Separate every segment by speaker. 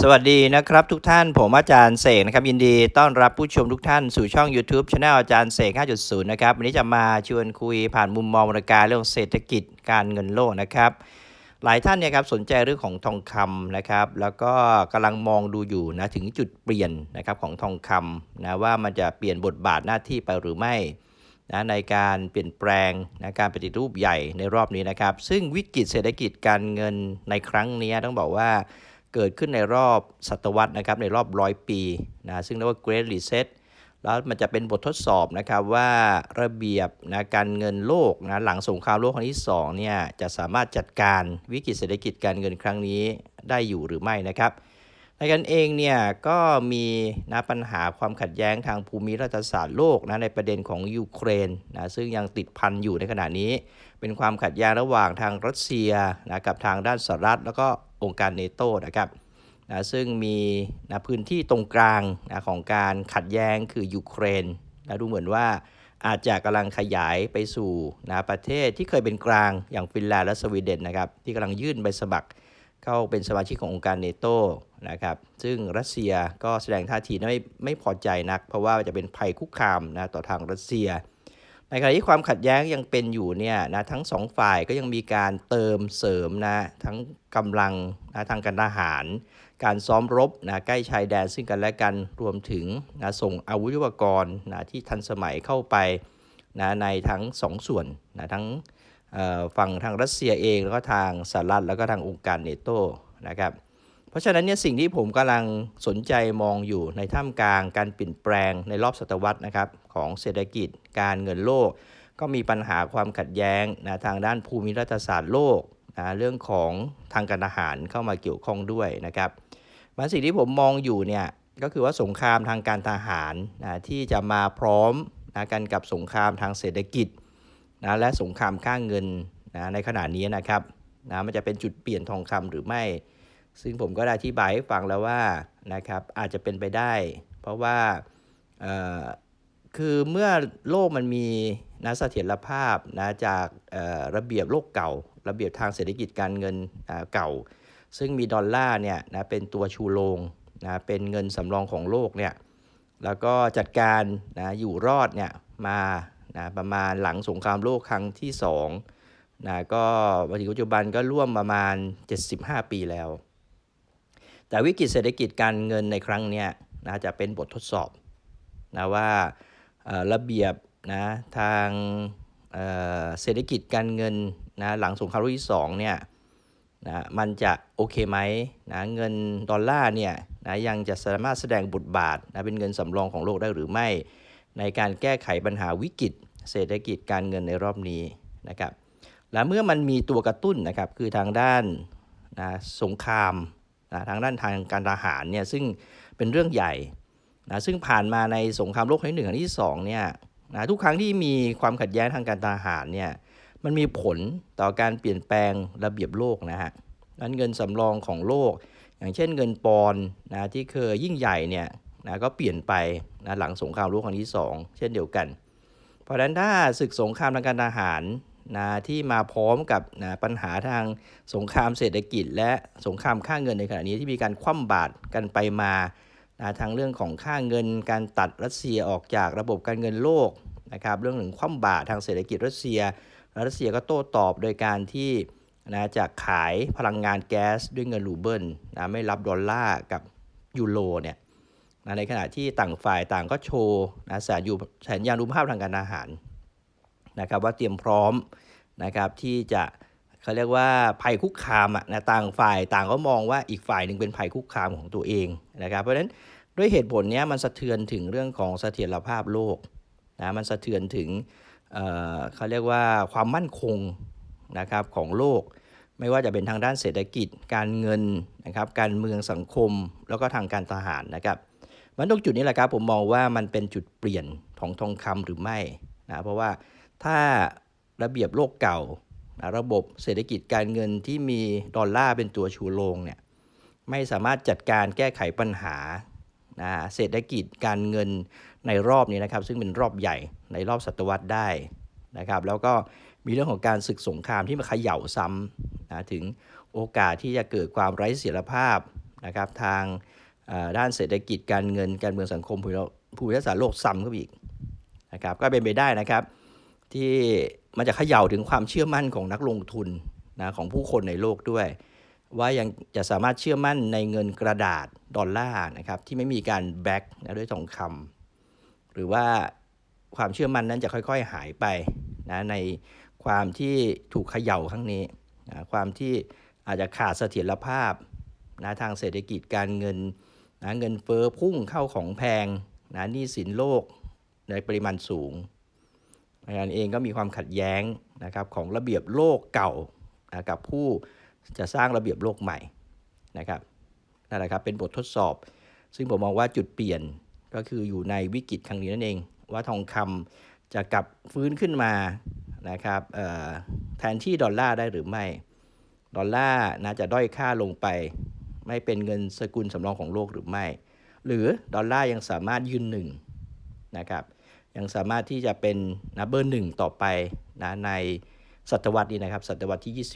Speaker 1: สวัสดีนะครับทุกท่านผมอาจารย์เสกนะครับยินดีต้อนรับผู้ชมทุกท่านสู่ช่อง YouTube Channel อาจารย์เสก 5.0 นะครับวันนี้จะมาชวนคุยผ่านมุมมองวรการเรื่องเศรษฐกิจการเงินโลกนะครับ หลายท่านเนี่ยครับสนใจเรื่องของทองคำนะครับแล้วก็กำลังมองดูอยู่นะถึงจุดเปลี่ยนนะครับของทองคำนะว่ามันจะเปลี่ยนบทบาทหน้าที่ไปหรือไม่นะในการเปลี่ยนแปลงนะการปฏิรูปใหญ่ในรอบนี้นะครับ ซึ่งวิกฤตเศรษฐกิจการเงินในครั้งนี้ต้องบอกว่า เกิดขึ้นในรอบศตวรรษนะครับในรอบร้อยปีนะซึ่งเรียกว่า Great Reset แล้วมันจะเป็นบททดสอบนะครับว่าระเบียบนะการเงินโลกนะหลังสงครามโลกครั้งที่2เนี่ยจะสามารถจัดการวิกฤตเศรษฐกิจการเงินครั้งนี้ได้อยู่หรือไม่นะครับ ในกันเองเนี่ยก็มีนะปัญหาความขัดแย้งทางภูมิรัฐศาสตร์โลกนะในประเด็นของยูเครนนะซึ่งยังติดพันอยู่ในขณะนี้ เป็นความขัดแย้งระหว่างทางรัสเซียนะกับทางด้านสหรัฐ แล้วก็องค์การเนโตนะครับนะซึ่งมีนะพื้นที่ตรงกลางนะของการขัดแย้งคือยูเครนนะดูเหมือนว่าอาจจะกำลังขยายไปสู่นะประเทศที่เคยเป็นกลางอย่างฟินแลนด์และสวีเดนนะครับที่กำลังยื่นใบสมัคร เข้าเป็นสมาชิกขององค์การเนโตนะครับซึ่งรัสเซียก็แสดงท่าทีไม่ไม่พอใจนัก เพราะว่าจะเป็นภัยคุกคามนะต่อทางรัสเซีย ในขณะที่ความขัดแย้งยังเป็นอยู่เนี่ยนะทั้งสองฝ่ายก็ยังมีการเติมเสริมนะทั้งกำลังนะทางการทหาร การซ้อมรบนะใกล้ชายแดนซึ่งกันและกันรวมถึงนะส่งอาวุธยุทโธปกรณ์นะที่ทันสมัยเข้าไปนะในทั้งสองส่วนนะทั้ง ฝั่งทางรัสเซียเองแล้วก็ทางสหรัฐแล้วก็ทางองค์การเนโตนะครับเพราะฉะนั้นเนี่ยสิ่งที่ผมกำลังสนใจมองอยู่ในท่ามกลางการเปลี่ยนแปลงในรอบศตวรรษนะครับของเศรษฐกิจการเงินโลก ก็มีปัญหาความขัดแย้งนะทางด้านภูมิรัฐศาสตร์โลกนะเรื่องของทางการทหารเข้ามาเกี่ยวข้องด้วยนะครับมันสิ่งที่ผมมองอยู่เนี่ยก็คือว่าสงครามทางการทหารนะที่จะมาพร้อมนะกันกับสงครามทางเศรษฐกิจ นะและสงครามค่างเงินนะในขณะนี้นะครับนะมันจะเป็นจุดเปลี่ยนทองคำหรือไม่ ซึ่งผมก็ได้อธิบายให้ฟังแล้วว่านะครับอาจจะเป็นไปได้ เพราะว่าคือเมื่อโลกมันมีนะเสถียรภาพนะจากระเบียบโลกเก่า ระเบียบทางเศรษฐกิจการเงินเก่า ซึ่งมีดอลลาร์เนี่ยนะเป็นตัวชูโรงนะเป็นเงินสำรองของโลกเนี่ยแล้วก็จัดการนะอยู่รอดเนี่ยมา นะประมาณหลังสงครามโลกครั้งที่2นะก็มาถึงปัจจุบันก็ร่วมประมาณ 75 ปีแล้ว แต่วิกฤตเศรษฐกิจการเงินในครั้งนี้นะจะเป็นบททดสอบนะว่าระเบียบนะทางเเศรษฐกิจการเงินนะหลังสงครามโลกที่2เนี่ยนะมันจะโอเคไหมนะเงินดอลลาร์เนี่ยนะยังจะสามารถแสดงบทบาทนะเป็นเงินสำรองของโลกได้หรือไม่ ในการแก้ไขปัญหาวิกฤต เศรษฐกิจการเงินในรอบนี้นะครับ และเมื่อมันมีตัวกระตุ้นนะครับ คือทางด้านนะสงครามนะทางด้านทางการทหารเนี่ยซึ่งเป็นเรื่องใหญ่นะซึ่งผ่านมาในสงครามโลกครั้งที่หนึ่งครั้งที่สองเนี่ยนะทุกครั้งที่มีความขัดแย้งทางการทหารเนี่ยมันมีผลต่อการเปลี่ยนแปลงระเบียบโลกนะฮะนั้นเงินสำรองของโลก อย่างเช่นเงินปอนด์นะที่เคยยิ่งใหญ่เนี่ยนะก็เปลี่ยนไปนะหลังสงครามโลกครั้งที่ 2 เช่นเดียวกัน เพราะฉะนั้นถ้าศึกสงครามทางการทหารนะที่มาพร้อมกับนะปัญหาทางสงครามเศรษฐกิจ และสงครามค่าเงินในขณะนี้ที่มีการคว่ำบาตรกันไปมานะทางเรื่องของค่าเงิน การตัดรัสเซียออกจากระบบการเงินโลกนะครับเรื่องถึงคว่ำบาตรทางเศรษฐกิจรัสเซีย รัสเซียก็โต้ตอบโดยการที่นะจะขายพลังงานแก๊สด้วยเงินรูเบิลนะไม่รับดอลลาร์กับยูโรเนี่ย นะในขณะที่ต่างฝ่ายต่างก็โชว์นะแสนยูแสนยานุภาพทางการอาหารนะครับว่าเตรียมพร้อมนะครับที่จะเขาเรียกว่าภัยคุกคามอะนะต่างฝ่ายต่างก็มองว่าอีกฝ่ายหนึ่งเป็นภัยคุกคามของตัวเองนะครับเพราะฉะนั้นด้วยเหตุผลนี้มันสะเทือนถึงเรื่องของเสถียรภาพโลกนะมันสะเทือนถึงเเขาเรียกว่าความมั่นคงนะครับของโลก ไม่ว่าจะเป็นทางด้านเศรษฐกิจ การเงินนะครับการเมืองสังคมแล้วก็ทางการทหารนะครับ มันตรงจุดนี้แหละครับผมมองว่ามันเป็นจุดเปลี่ยนของทองคำหรือไม่นะเพราะว่าถ้าระเบียบโลกเก่านะระบบเศรษฐกิจการเงินที่มีดอลลาร์เป็นตัวชูโรงเนี่ยไม่สามารถจัดการแก้ไขปัญหานะเศรษฐกิจการเงินในรอบนี้นะครับ ซึ่งเป็นรอบใหญ่ในรอบศตวรรษได้นะครับ แล้วก็มีเรื่องของการศึกสงครามที่มาเขย่าซ้ำนะถึงโอกาสที่จะเกิดความไร้เสถียรภาพนะครับทาง ด้านเศรษฐกิจการเงินการเมืองสังคมภูมิภูมิรักษาโลกซ้ำเข้าไปอีกนะครับก็เป็นไปได้นะครับ ที่มันจะเขย่าถึงความเชื่อมั่นของนักลงทุนนะของผู้คนในโลกด้วย ว่ายังจะสามารถเชื่อมั่นในเงินกระดาษดอลลาร์นะครับที่ไม่มีการแบ็กนะด้วยทองคำหรือว่าความเชื่อมั่นนั้นจะค่อยๆหายไปนะในความที่ถูกเขย่าครั้งนี้นะความที่อาจจะขาดเสถียรภาพนะทางเศรษฐกิจการเงิน นะเงินเฟ้อพุ่งเข้าของแพงนะหนี้สินโลกในปริมาณสูงอาจารเองก็มีความขัดแย้งนะครับของระเบียบโลกเก่านะกับผู้จะสร้างระเบียบโลกใหม่นะครับนั่นแหละครับเป็นบททดสอบ ซึ่งผมมองว่าจุดเปลี่ยนก็คืออยู่ในวิกฤตครั้งนี้นั่นเอง ว่าทองคำจะกลับฟื้นขึ้นมานะครับแทนที่ดอลลาร์ได้หรือไม่ ดอลลาร์น่าจะด้อยค่าลงไป ไม่เป็นเงินสกุลสำรองของโลกหรือไม่ หรือดอลลาร์ยังสามารถยืนหนึ่งนะครับยังสามารถที่จะเป็นนะเบอร์หนึ่งต่อไปนะในศตวรรษนี้นะครับศตวรรษที่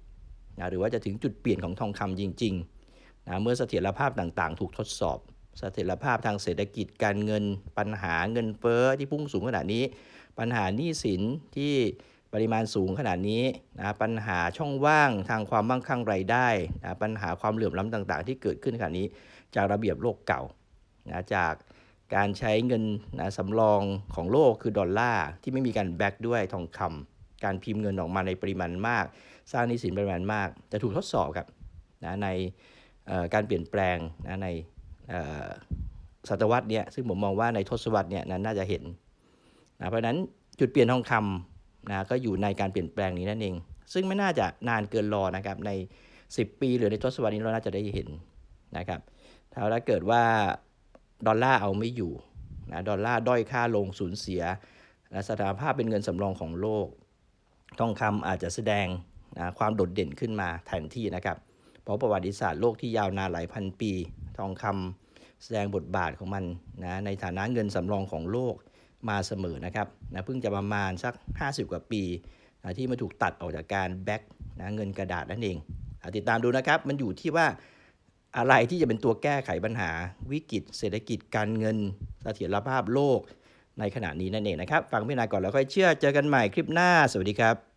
Speaker 1: 21นะหรือว่าจะถึงจุดเปลี่ยนของทองคำจริงๆนะเมื่อเสถียรภาพต่างๆ ถูกทดสอบเสถียรภาพทางเศรษฐกิจการเงิน ปัญหาเงินเฟ้อที่พุ่งสูงขนาดนี้ ปัญหาหนี้สินที่ ปริมาณสูงขนาดนี้นะปัญหาช่องว่างทางความมั่งคั่งรายได้นะปัญหาความเหลื่อมล้ำต่าง ๆ ที่เกิดขึ้นขณะนี้จากระเบียบโลกเก่านะจากการใช้เงินนะสำรองของโลกคือดอลลาร์ที่ไม่มีการแบ็กด้วยทองคำการพิมพ์เงินออกมาในปริมาณมาก สร้างนี้สินปริมาณมาก จะถูกทดสอบครับนะในการเปลี่ยนแปลงนะในศตวรรษเนี่ยซึ่งผมมองว่าในทศวรรษเนี่ยน่าจะเห็นนะเพราะฉะนั้นจุดเปลี่ยนทองคำ นะก็อยู่ในการเปลี่ยนแปลงนี้นั่นเอง ซึ่งไม่น่าจะนานเกินรอนะครับใน 10 ปีหรือในทศวรรษนี้เราน่าจะได้เห็นนะครับถ้าเกิดว่าดอลลาร์เอาไม่อยู่นะดอลลาร์ด้อยค่าลงสูญเสียนะสถานภาพเป็นเงินสำรองของโลก ทองคำอาจจะแสดงนะความโดดเด่นขึ้นมาแทนที่นะครับ เพราะประวัติศาสตร์โลกที่ยาวนานหลายพันปี ทองคำแสดงบทบาทของมันนะในฐานะเงินสำรองของโลก มาเสมอนะครับนะเพิ่งจะประมาณสัก 50 กว่าปีนะที่มาถูกตัดออกจากการแบ็กนะเงินกระดาษนั่นเองอะติดตามดูนะครับ มันอยู่ที่ว่าอะไรที่จะเป็นตัวแก้ไขปัญหาวิกฤต เศรษฐกิจการเงินเสถียรภาพโลกในขณะนี้นั่นเองนะครับ ฟังพี่นายก่อนแล้วค่อยเชื่อเจอกันใหม่คลิปหน้า สวัสดีครับ